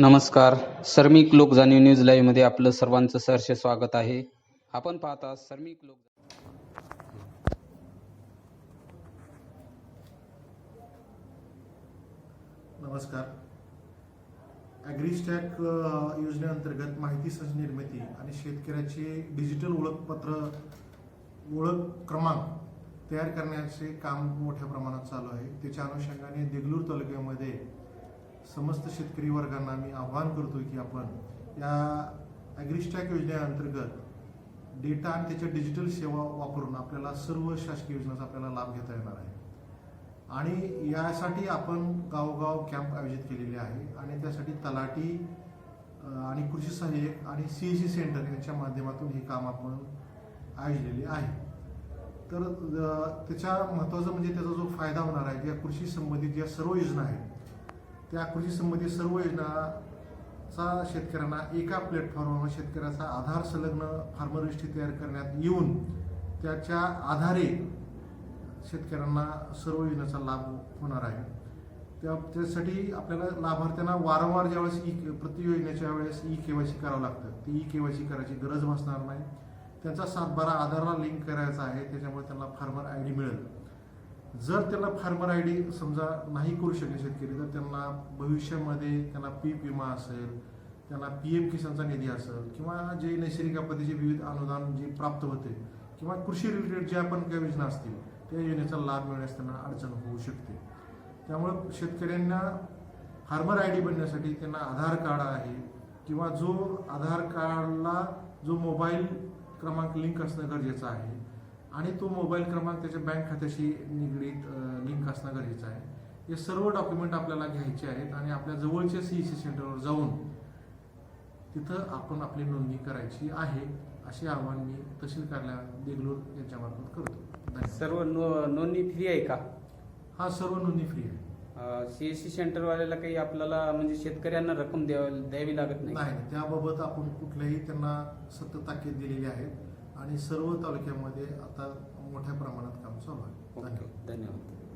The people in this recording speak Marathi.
नमस्कार. सर्मिक लोक जाणीव न्यूज लाईव्हमध्ये आपलं सर्वांचं सहर्ष स्वागत आहे. आपण पाहता सर्मिक लोक नमस्कार. ॲग्रिस्टॅक योजनेअंतर्गत माहिती संच निर्मिती आणि शेतकऱ्याचे डिजिटल ओळखपत्र ओळख क्रमांक तयार करण्याचे काम मोठ्या प्रमाणात चालू आहे. त्याच्या अनुषंगाने देगलूर तालुक्यामध्ये समस्त शेतकरी वर्गांना मी आवाहन करतो की आपण या ॲग्रिस्टॅक योजनेअंतर्गत डेटा आणि त्याच्या डिजिटल सेवा वापरून आपल्याला सर्व शासकीय योजनांचा आपल्याला लाभ घेता येणार आहे. आणि यासाठी आपण गावोगाव कॅम्प आयोजित केलेले आहे आणि त्यासाठी तलाठी आणि कृषी सहाय्यक आणि सी सी सेंटर यांच्या माध्यमातून हे काम आपण आयोजलेले आहे. तर त्याच्या महत्त्वाचं म्हणजे त्याचा जो फायदा होणार आहे ज्या कृषी संबंधित ज्या सर्व योजना आहेत त्या कृषी संबंधित सर्व योजनाचा शेतकऱ्यांना एका प्लॅटफॉर्मवर शेतकऱ्याचा आधार संलग्न फार्मर रजिस्ट्री तयार करण्यात येऊन त्याच्या आधारे शेतकऱ्यांना सर्व योजनेचा लाभ होणार आहे. त्या त्यासाठी आपल्याला लाभार्थ्यांना वारंवार ज्यावेळेस ई प्रति योजनेच्या वेळेस ई के वाय सी करावं लागतं. ती ई के वाय सी करायची गरज भासणार नाही. त्यांचा सातबारा आधारला लिंक करायचा आहे. त्याच्यामुळे त्यांना फार्मर आय डी मिळेल. जर त्यांना फार्मर आय डी समजा नाही करू शकले शेतकरी तर त्यांना भविष्यामध्ये त्यांना पीक विमा असेल त्यांना पी एम किसानचा निधी असेल किंवा जे नैसर्गिक आपत्तीचे विविध अनुदान जे प्राप्त होते किंवा कृषी रिलेटेड ज्या पण काही योजना असतील त्या योजनेचा लाभ मिळण्यास त्यांना अडचण होऊ शकते. त्यामुळं शेतकऱ्यांना फार्मर आय डी बनण्यासाठी त्यांना आधार कार्ड आहे किंवा जो आधार कार्डला जो मोबाईल क्रमांक लिंक असणं गरजेचं आहे आणि तो मोबाईल क्रमांक त्याच्या बँक खात्याशी निगडीत लिंक असणं गरजेचं आहे. हे सर्व डॉक्युमेंट आपल्याला घ्यायचे आहेत आणि आपल्या जवळच्या सी सी सेंटरवर जाऊन तिथं आपण आपली नोंदणी करायची आहे असे आवाहन मी तहसील कार्यालय देगलूर यांच्यामार्फत करतो. सर्व नो नोंदणी फ्री आहे का? हा सर्व नोंदणी फ्री आहे. सी एस सी सेंटरवाल्याला काही आपल्याला म्हणजे शेतकऱ्यांना रक्कम द्यावी लागत नाही? नाही त्याबाबत आपण कुठल्याही त्यांना सतत ताकीद दिलेली आहे. आणि सर्व तालुक्यामध्ये आता मोठ्या प्रमाणात काम चालू आहे. धन्यवाद. धन्यवाद.